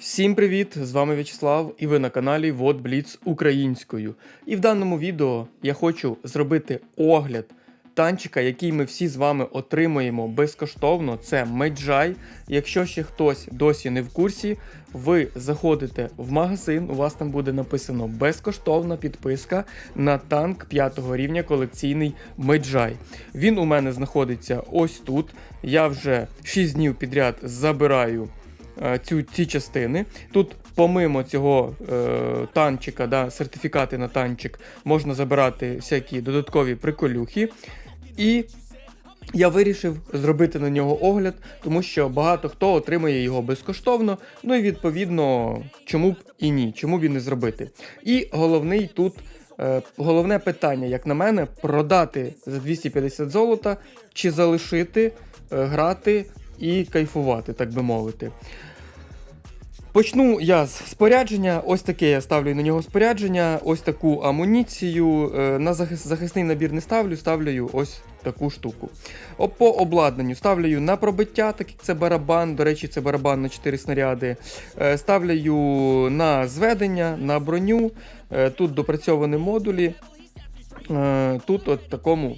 Всім привіт! З вами В'ячеслав і ви на каналі Вот Бліц українською. І в даному відео я хочу зробити огляд танчика, який ми всі з вами отримуємо безкоштовно. Це Меджай. Якщо ще хтось досі не в курсі, ви заходите в магазин, у вас там буде написано безкоштовна підписка на танк 5 рівня колекційний Меджай. Він у мене знаходиться ось тут. Я вже 6 днів підряд забираю цю, ці частини. Тут, помимо цього е, танчика, да, сертифікати на танчик, можна забирати всякі додаткові приколюхи. І я вирішив зробити на нього огляд, тому що багато хто отримує його безкоштовно. Ну і відповідно, чому б і ні, чому б і не зробити. І головний тут. е, Головне питання, як на мене, продати за 250 золота чи залишити, е, грати і кайфувати, так би мовити. Почну я з спорядження. Ось таке я ставлю на нього спорядження, ось таку амуніцію. Е, На захис- захисний набір не ставлю, ставлю ось таку штуку. По обладнанню ставлю на пробиття, так як це барабан. До речі, це барабан на 4 снаряди. Е, Ставлю на зведення, на броню. Е, Тут допрацьовані модулі. Тут от такому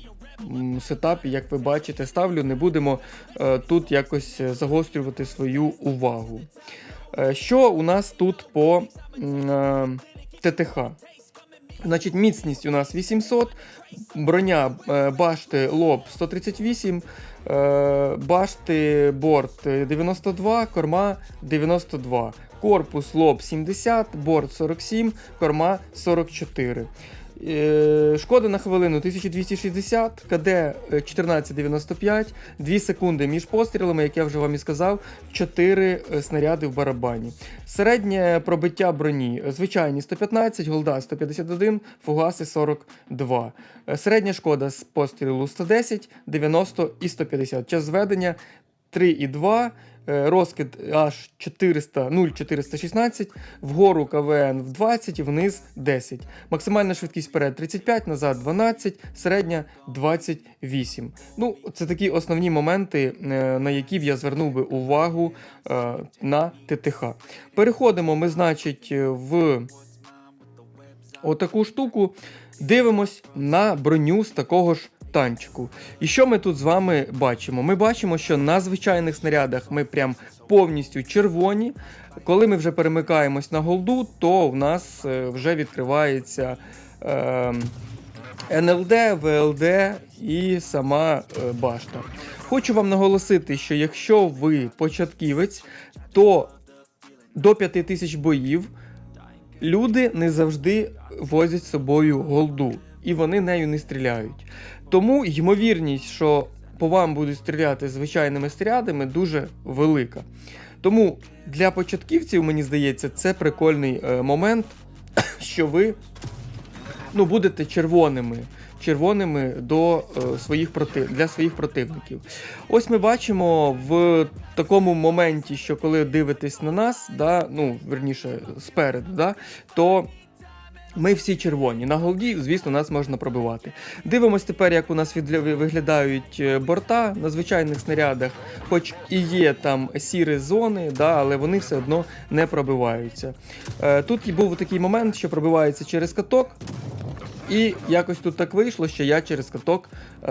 сетапі, як ви бачите, ставлю. Не будемо е, тут якось загострювати свою увагу. Е, Що у нас тут по е, ТТХ? Значить, міцність у нас 800, броня е, башти лоб 138, е, башти борт е, 92, корма 92, корпус лоб 70, борт 47, корма 44. Е, Шкода на хвилину 1260, КД е, 1495, 2 секунди між пострілами, як я вже вам і сказав, 4 е, снаряди в барабані. Середнє пробиття броні е, звичайні 115, голда 151, фугаси 42. Е, Середня шкода з пострілу 110, 90 і 150. Час зведення 3,2. е, Розкид аж 400, 0,416, вгору КВН в 20 і вниз 10. Максимальна швидкість вперед 35, назад 12, середня 28. Ну, це такі основні моменти, е, на які б я звернув би увагу е, на ТТХ. Переходимо ми, значить, в отаку штуку. Дивимось на броню з такого ж танчику. І що ми тут з вами бачимо? Ми бачимо, що на звичайних снарядах ми прям повністю червоні. Коли ми вже перемикаємось на голду, то в нас е, вже відкривається е, НЛД, ВЛД і сама е, башта. Хочу вам наголосити, що якщо ви початківець, то до 5000 боїв люди не завжди возять з собою голду, і вони нею не стріляють. Тому ймовірність, що по вам будуть стріляти звичайними снарядами, дуже велика. Тому для початківців, мені здається, це прикольний е, момент, що ви ну, будете червоними. Червоними до е, своїх проти... для своїх противників. Ось ми бачимо в такому моменті, що коли дивитесь на нас, да, ну, верніше, спереду, да, то ми всі червоні. На голді, звісно, нас можна пробивати. Дивимось тепер, як у нас виглядають е, борта на звичайних снарядах, хоч і є там сірі зони, да, але вони все одно не пробиваються. Е, тут був такий момент, що пробивається через каток. І якось тут так вийшло, що я через каток е,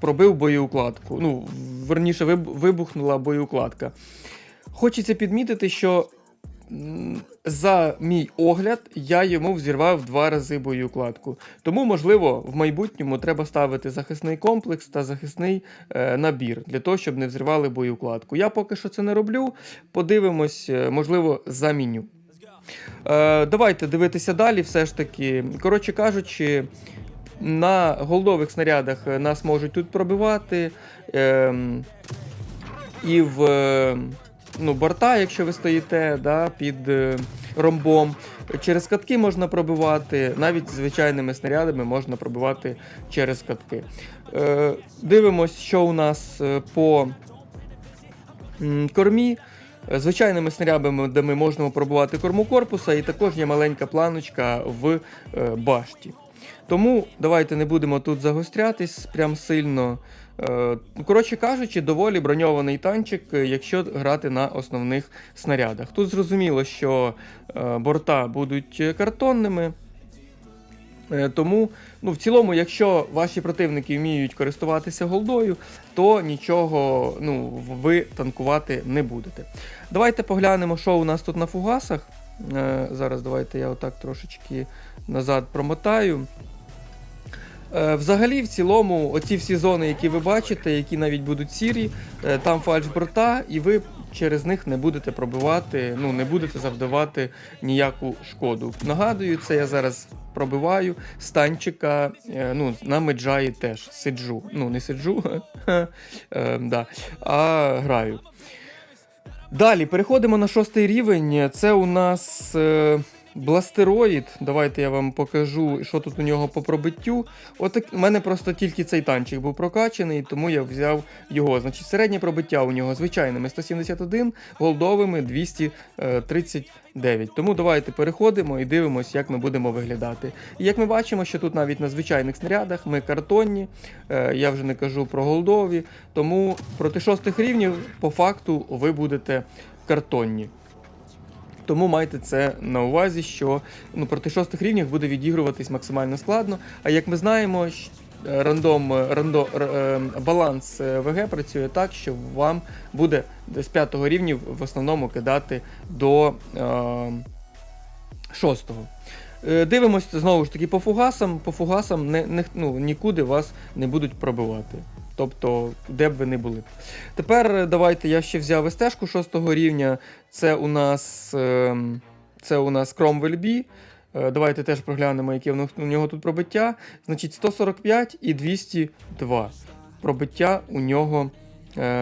пробив боєукладку. Ну, верніше, вибухнула боєукладка. Хочеться підмітити, що за мій огляд я йому взірвав два рази боєукладку. Тому, можливо, в майбутньому треба ставити захисний комплекс та захисний е, набір для того, щоб не взривали боєукладку. Я поки що це не роблю. Подивимось, е, можливо, заміню. Е, давайте дивитися далі, все ж таки. Коротше кажучи, на голдових снарядах е, нас можуть тут пробивати. ем, і в е, ну, борта, якщо ви стоїте да, під е, ромбом. Через катки можна пробивати, навіть звичайними снарядами можна пробивати через катки. Е, дивимось, що у нас е, по кормі. Звичайними снарядами, де ми можемо пробувати корму корпуса, і також є маленька планочка в е, башті. Тому давайте не будемо тут загострятись прям сильно. Е, Коротше кажучи, доволі броньований танчик, якщо грати на основних снарядах. Тут зрозуміло, що е, борта будуть картонними. Е, Тому, ну, в цілому, якщо ваші противники вміють користуватися голдою, то нічого ну, ви танкувати не будете. Давайте поглянемо, що у нас тут на фугасах. Зараз давайте я отак трошечки назад промотаю. Е, Взагалі, в цілому, оці всі зони, які ви бачите, які навіть будуть сірі, е, там фальш-борта, і ви через них не будете пробивати, ну не будете завдавати ніяку шкоду. Нагадую, це я зараз пробиваю з танчика, е, ну, на меджаї теж сиджу. Ну, не сиджу, да, а граю. Далі переходимо на шостий рівень. Це у нас бластероїд. Давайте я вам покажу, що тут у нього по пробиттю. От у мене просто тільки цей танчик був прокачаний, тому я взяв його. Значить, середнє пробиття у нього звичайними 171, голдовими 239. Тому давайте переходимо і дивимося, як ми будемо виглядати. І як ми бачимо, що тут навіть на звичайних снарядах ми картонні, е, я вже не кажу про голдові, тому проти шостих рівнів по факту ви будете картонні. Тому майте це на увазі, що ну, проти шостих рівнів буде відігруватись максимально складно. А як ми знаємо, е, рандом, е, рандо, р- е, баланс ВГ працює так, що вам буде з п'ятого рівня в основному кидати до е, шостого. Дивимось знову ж таки по фугасам. По фугасам не, не, ну, нікуди вас не будуть пробивати. Тобто, де б ви не були. Тепер е, давайте я ще взяв СТ-шку 6 рівня. Це у нас ем, це у нас Cromwell B. Е, Давайте теж проглянемо, яке у нього тут пробиття. Значить, 145 і 202 пробиття у нього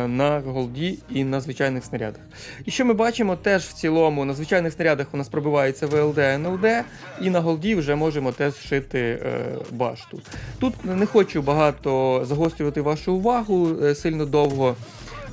на голді і на звичайних снарядах. І що ми бачимо, теж в цілому на звичайних снарядах у нас пробивається ВЛД, НЛД, і на голді вже можемо теж шити е, башту. Тут не хочу багато загострювати вашу увагу е, сильно довго.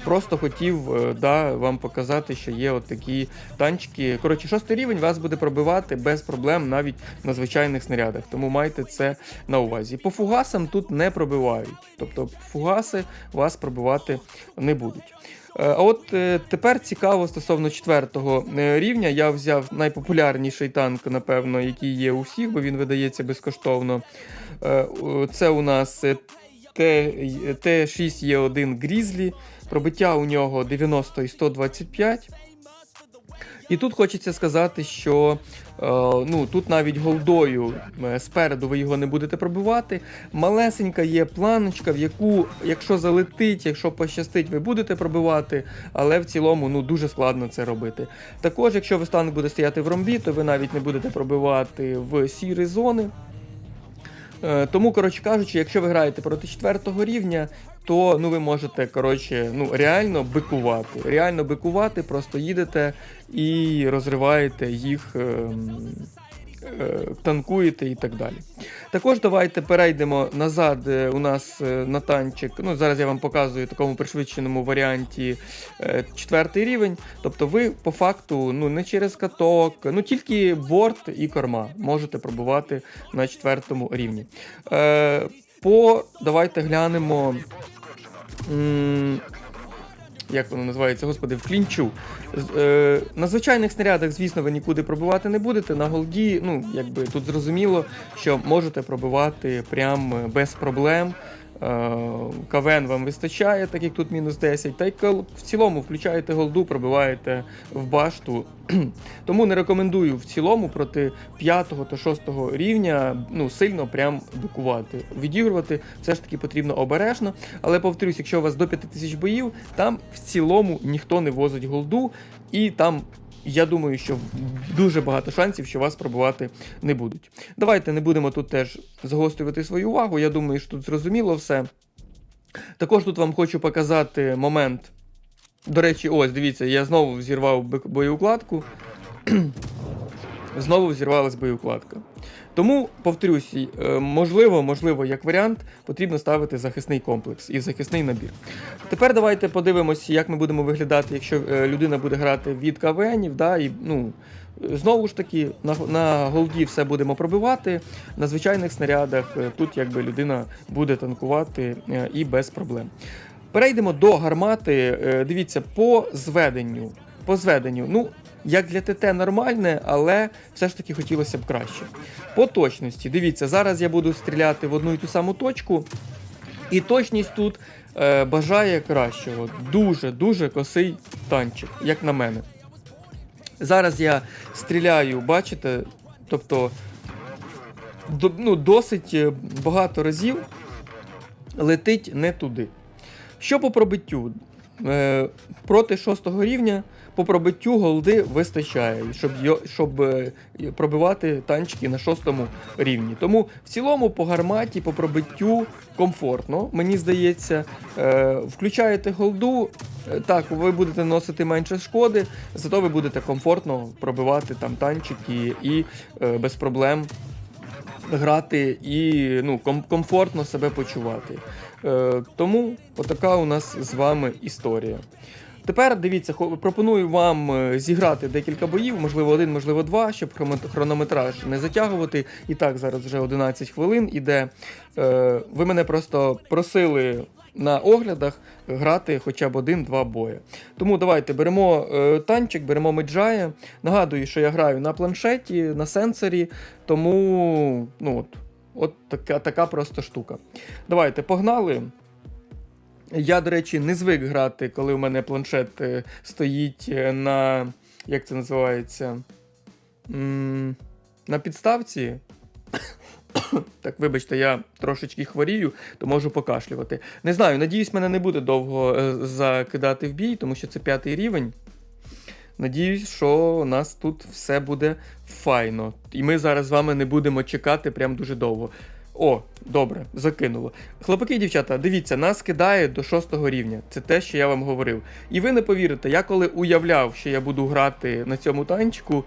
Просто хотів е, да, вам показати, що є от такі танчики. Коротше, шостий рівень вас буде пробивати без проблем навіть на звичайних снарядах. Тому майте це на увазі. По фугасам тут не пробивають. Тобто фугаси вас пробивати не будуть. Е, А от е, тепер цікаво стосовно четвертого рівня. Я взяв найпопулярніший танк, напевно, який є у всіх, бо він видається безкоштовно. Це у нас Т6Е1 Грізлі. Пробиття у нього 90 і 125. І тут хочеться сказати, що е, ну, тут навіть голдою е, спереду ви його не будете пробивати. Малесенька є планочка, в яку, якщо залетить, якщо пощастить, ви будете пробивати, але в цілому ну, дуже складно це робити. Також, якщо ви станок буде стояти в ромбі, то ви навіть не будете пробивати в сірі зони. Е, Тому, коротше кажучи, якщо ви граєте проти четвертого рівня, то ну ви можете коротше, ну реально бикувати. Реально бикувати, просто їдете і розриваєте їх, е, танкуєте і так далі. Також давайте перейдемо назад е, у нас е, на танчик. Ну, зараз я вам показую в такому пришвидшеному варіанті е, четвертий рівень. Тобто ви по факту ну, не через каток, ну тільки борт і корма можете пробувати на четвертому рівні. Е, по давайте глянемо. Як воно називається, господи, в клінчу. Е, на звичайних снарядах, звісно, ви нікуди пробивати не будете. На голді, ну, якби тут зрозуміло, що можете пробивати прям е, без проблем. Е, КВН вам вистачає, так як тут мінус 10. Та й в цілому включаєте голду, пробиваєте в башту. Тому не рекомендую в цілому проти 5 та 6 рівня ну, сильно прям бикувати. Відігрувати все ж таки потрібно обережно. Але повторюсь, якщо у вас до 5000 боїв, там в цілому ніхто не возить голду, і там. Я думаю, що дуже багато шансів, що вас пробувати не будуть. Давайте не будемо тут теж загострювати свою увагу. Я думаю, що тут зрозуміло все. Також тут вам хочу показати момент. До речі, ось, дивіться, я знову зірвав боєукладку. Знову зірвалась боєукладка. Тому, повторюсь, е, можливо, можливо, як варіант, потрібно ставити захисний комплекс і захисний набір. Тепер давайте подивимося, як ми будемо виглядати, якщо е, людина буде грати від КВНів, да, і, ну, Знову ж таки, на, на голді все будемо пробивати. На звичайних снарядах е, тут якби людина буде танкувати і без проблем. Перейдемо до гармати. Дивіться, по зведенню. По зведенню. Ну, як для ТТ нормальне, але все ж таки хотілося б краще. По точності, дивіться, зараз я буду стріляти в одну і ту саму точку, і точність тут е, бажає кращого. Дуже-дуже косий танчик, як на мене. Зараз я стріляю, бачите, тобто до, ну, досить е, багато разів летить не туди. Що по пробиттю? Е, проти шостого рівня по пробиттю голди вистачає, щоб, щоб е, пробивати танчики на шостому рівні. Тому в цілому по гарматі, по пробиттю комфортно, мені здається. Е, включаєте голду, е, так, ви будете носити менше шкоди, зато ви будете комфортно пробивати там танчики і без проблем грати і ну, ком- комфортно себе почувати. Е, тому отака у нас з вами історія. Тепер дивіться, пропоную вам е, зіграти декілька боїв, можливо, один, можливо, два, щоб хронометраж не затягувати. І так, зараз вже 11 хвилин іде. Е, ви мене просто просили на оглядах грати хоча б один-два бої. Тому давайте беремо е, танчик, беремо меджая. Нагадую, що я граю на планшеті, на сенсорі, тому ну, от, от така, така просто штука. Давайте, погнали. Я, до речі, не звик грати, коли у мене планшет е, стоїть е, на. Як це називається? На підставці. Так, вибачте, я трошечки хворію, то можу покашлювати. Не знаю, надіюсь, мене не буде довго е, закидати в бій, тому що це п'ятий рівень. Надіюсь, що у нас тут все буде файно. І ми зараз з вами не будемо чекати прям дуже довго. О, добре, закинуло. Хлопаки і дівчата, дивіться, нас кидає до шостого рівня. Це те, що я вам говорив. І ви не повірите, я коли уявляв, що я буду грати на цьому танчику,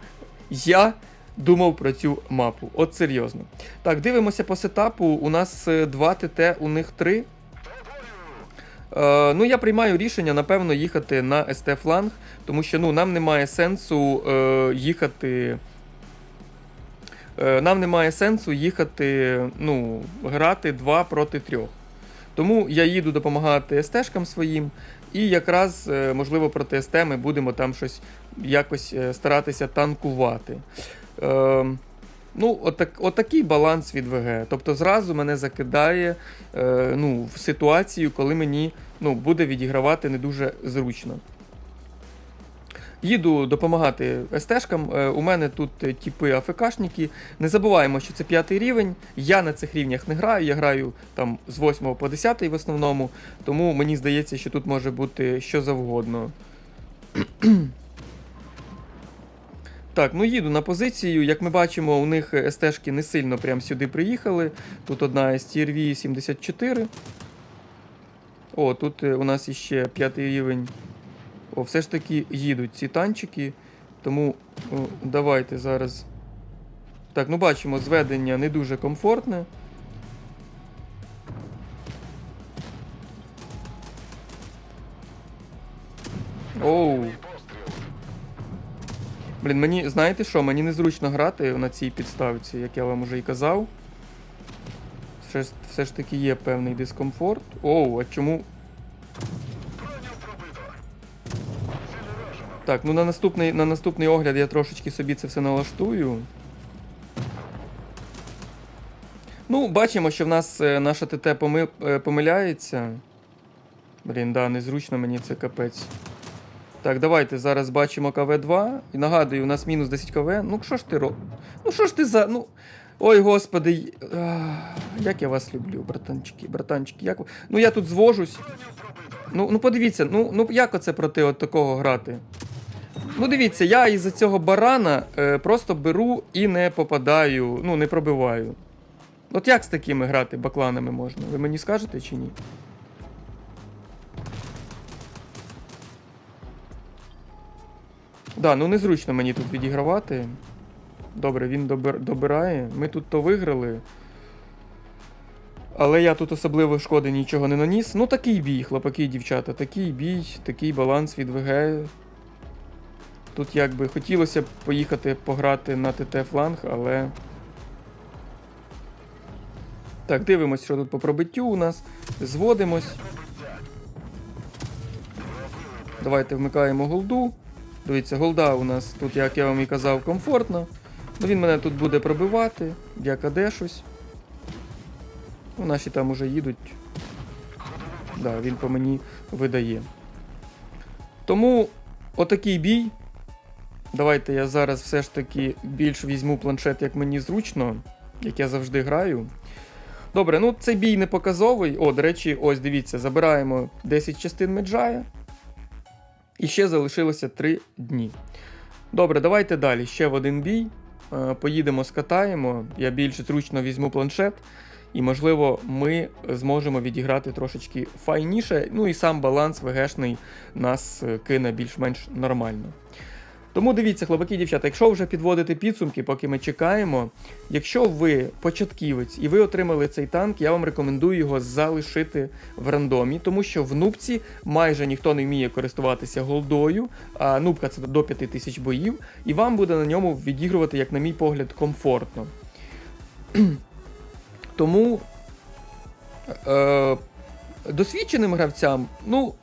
я думав про цю мапу. От серйозно. Так, дивимося по сетапу. У нас 2 ТТ, у них 3. Е, ну, я приймаю рішення, напевно, їхати на СТ фланг, тому що ну, нам немає сенсу е, їхати. Е, нам немає сенсу їхати, ну, грати 2 проти 3. Тому я їду допомагати СТшкам своїм, і якраз, е, можливо, проти СТ ми будемо там щось якось е, старатися танкувати. Е, ну, отак, отакий баланс від ВГ. Тобто зразу мене закидає е, ну, в ситуацію, коли мені ну, буде відігравати не дуже зручно. Їду допомагати СТшкам. Е, У мене тут е, типи АФКшники. Не забуваємо, що це п'ятий рівень. Я на цих рівнях не граю, я граю там з 8 по 10 в основному, тому мені здається, що тут може бути що завгодно. Так, ну їду на позицію. Як ми бачимо, у них СТшки не сильно прям сюди приїхали. Тут одна STRV 74. О, тут е, у нас іще п'ятий рівень. О, все ж таки їдуть ці танчики. Тому о, давайте зараз. Так, ну бачимо, зведення не дуже комфортне. Оу. Блін, мені, знаєте що, мені незручно грати на цій підставці, як я вам уже і казав. Все все ж таки є певний дискомфорт. Оу, а чому. Так, ну на наступний, на наступний огляд я трошечки собі це все налаштую. Ну, бачимо, що в нас е, наша ТТ поми, е, помиляється. Блін, да, незручно мені це капець. Так, давайте зараз бачимо КВ-2. І нагадую, у нас мінус 10 КВ. Ну, що ж ти робиш? Ну, що ж ти за. Ну. Ой, господи. Ах, Як я вас люблю, братанчики, братанчики. Як... Ну я тут звожусь. Ну, ну подивіться, ну, ну як оце проти от такого грати? Ну, дивіться, я із-за цього барана е, просто беру і не попадаю, ну, не пробиваю. От як з такими грати бакланами можна? Ви мені скажете чи ні? Да, ну незручно мені тут відігравати. Добре, він добир... добирає. Ми тут то виграли. Але я тут особливо шкоди нічого не наніс. Ну такий бій, хлопаки і дівчата, такий бій, такий баланс від ВГ. Тут якби хотілося б поїхати пограти на ТТ фланг, але. Так, дивимось, що тут по пробиттю у нас. Зводимось. Давайте вмикаємо голду. Дивіться, голда у нас тут, як я вам і казав, комфортно. Ну, він мене тут буде пробивати, я каде щось. Ну, наші там уже їдуть. Да, він по мені видає. Тому отакий бій. Давайте я зараз все ж таки більш візьму планшет, як мені зручно, як я завжди граю. Добре, ну цей бій не показовий. О, до речі, ось дивіться, забираємо 10 частин меджая. І ще залишилося 3 дні. Добре, давайте далі. Ще в один бій. Е, Поїдемо, скатаємо. Я більш зручно візьму планшет. І, можливо, ми зможемо відіграти трошечки файніше. Ну і сам баланс ВГшний нас е, кине більш-менш нормально. Тому дивіться, хлопаки дівчата, якщо вже підводити підсумки, поки ми чекаємо. Якщо ви початківець і ви отримали цей танк, я вам рекомендую його залишити в рандомі, тому що в нубці майже ніхто не вміє користуватися голдою, а нубка це до 5000 боїв, і вам буде на ньому відігрувати, як на мій погляд, комфортно. Тому е, досвідченим гравцям, ну,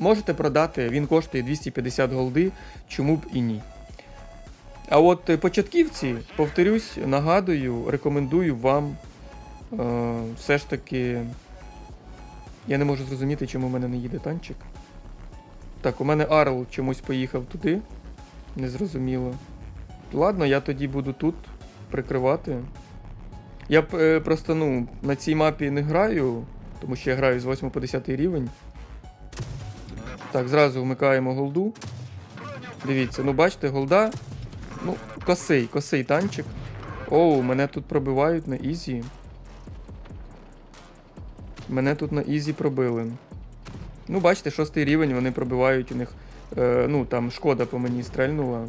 можете продати, він коштує 250 голди, чому б і ні. А от е, початківці, повторюсь, нагадую, рекомендую вам е, все ж таки. Я не можу зрозуміти, чому в мене не їде танчик. Так, у мене Арл чомусь поїхав туди. Незрозуміло. Ладно, я тоді буду тут прикривати. Я е, просто, ну, на цій мапі не граю, тому що я граю з 8 по 10 рівень. Так, зразу вмикаємо голду. Дивіться, ну бачите, голда. Ну, косий, косий танчик. Оу, мене тут пробивають на ізі. Мене тут на ізі пробили. Ну, бачите, шостий рівень, вони пробивають у них. Е, ну, там шкода по мені стрельнула.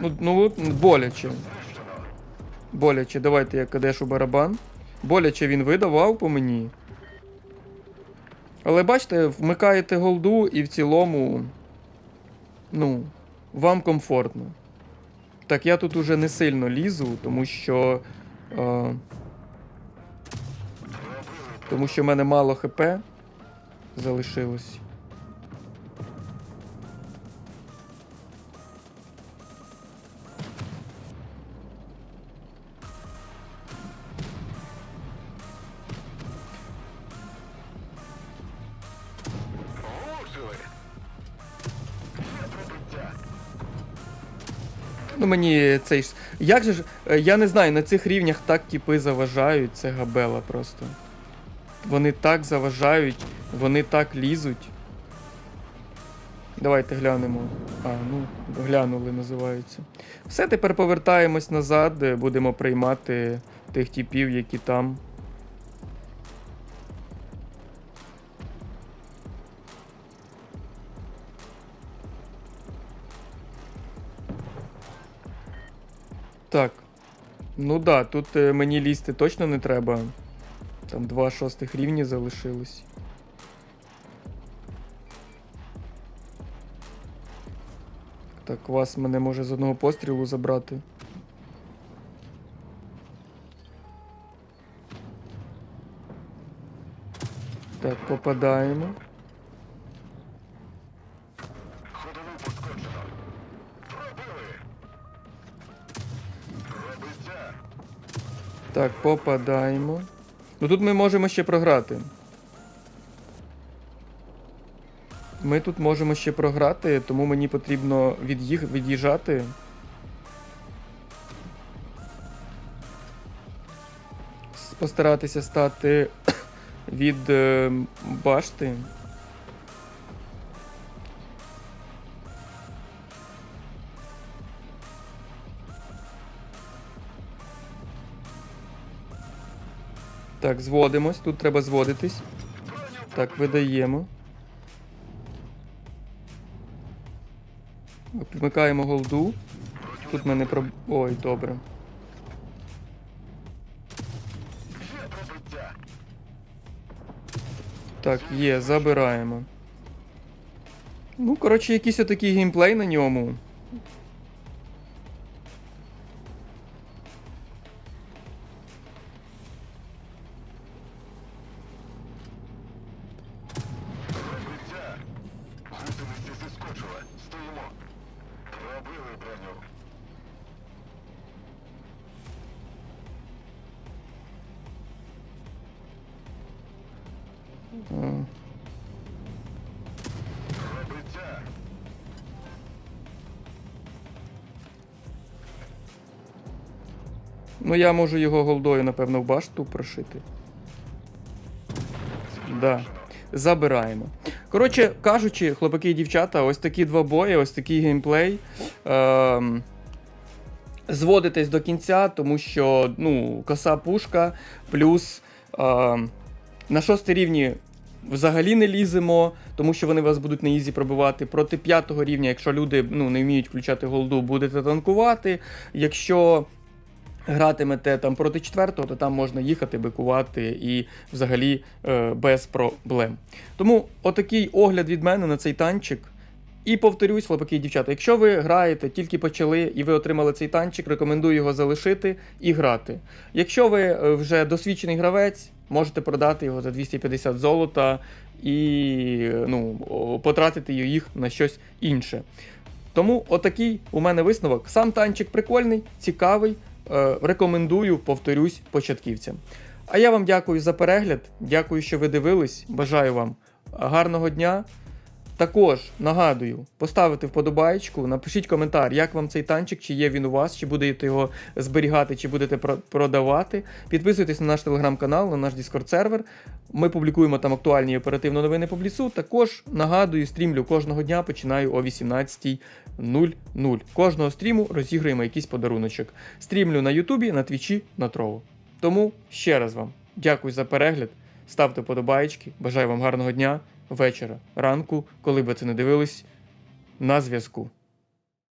Ну, ну боляче. Боляче, давайте я кадешу барабан. Боляче він видавав по мені. Але бачите, вмикаєте голду і в цілому. Ну, вам комфортно. Так, я тут уже не сильно лізу, тому що. Е, тому що в мене мало ХП залишилось. Ну мені цей. Як же ж. е, Я не знаю, на цих рівнях так тіпи заважають, це габела просто. Вони так заважають, вони так лізуть. Давайте глянемо. А, ну, глянули, називається. Все, тепер повертаємось назад, будемо приймати тих типів, які там. Так. Ну да, тут е, мені лізти точно не треба. Там два шостих рівні залишилось. Так, вас мене може з одного пострілу забрати. Так, попадаємо. Так, попадаємо. Ну тут ми можемо ще програти. Ми тут можемо ще програти, тому мені потрібно від'їх... від'їжджати. Постаратися стати від е, башти. Так, зводимось. Тут треба зводитись. Так, видаємо. Вмикаємо голду. Тут мене про. Ой, добре. Так, є, забираємо. Ну, коротше, якийсь отакий геймплей на ньому. Пробили броню. Ну, я можу його голдою, напевно, в башту прошити. Да. Забираємо. Коротше кажучи, хлопаки і дівчата, ось такі два бої, ось такий геймплей. Ем, зводитесь до кінця, тому що ну, коса пушка, плюс ем, на шостий рівні взагалі не ліземо, тому що вони вас будуть на ізі пробивати. Проти п'ятого рівня, якщо люди ну, не вміють включати голду, будете танкувати. Якщо гратимете там проти четвертого, то там можна їхати, бикувати і взагалі е, без проблем. Тому отакий огляд від мене на цей танчик. І повторюсь, хлопаки і дівчата, якщо ви граєте, тільки почали і ви отримали цей танчик, рекомендую його залишити і грати. Якщо ви е, вже досвідчений гравець, можете продати його за 250 золота і ну, потратити їх на щось інше. Тому отакий у мене висновок. Сам танчик прикольний, цікавий. Е, рекомендую, повторюсь, початківцям. А я вам дякую за перегляд. Дякую, що ви дивились. Бажаю вам гарного дня. Також нагадую, поставити вподобайку, напишіть коментар, як вам цей танчик, чи є він у вас, чи будете його зберігати, чи будете продавати. Підписуйтесь на наш телеграм-канал, на наш Discord сервер. Ми публікуємо там актуальні і оперативно новини по бліцу. Також нагадую, стрімлю кожного дня починаю о 18.00. Кожного стріму розіграємо якийсь подаруночок. Стрімлю на Ютубі, на Твічі, на Трово. Тому ще раз вам дякую за перегляд. Ставте подобаєчки. Бажаю вам гарного дня, вечора, ранку, коли би це не дивились. На зв'язку.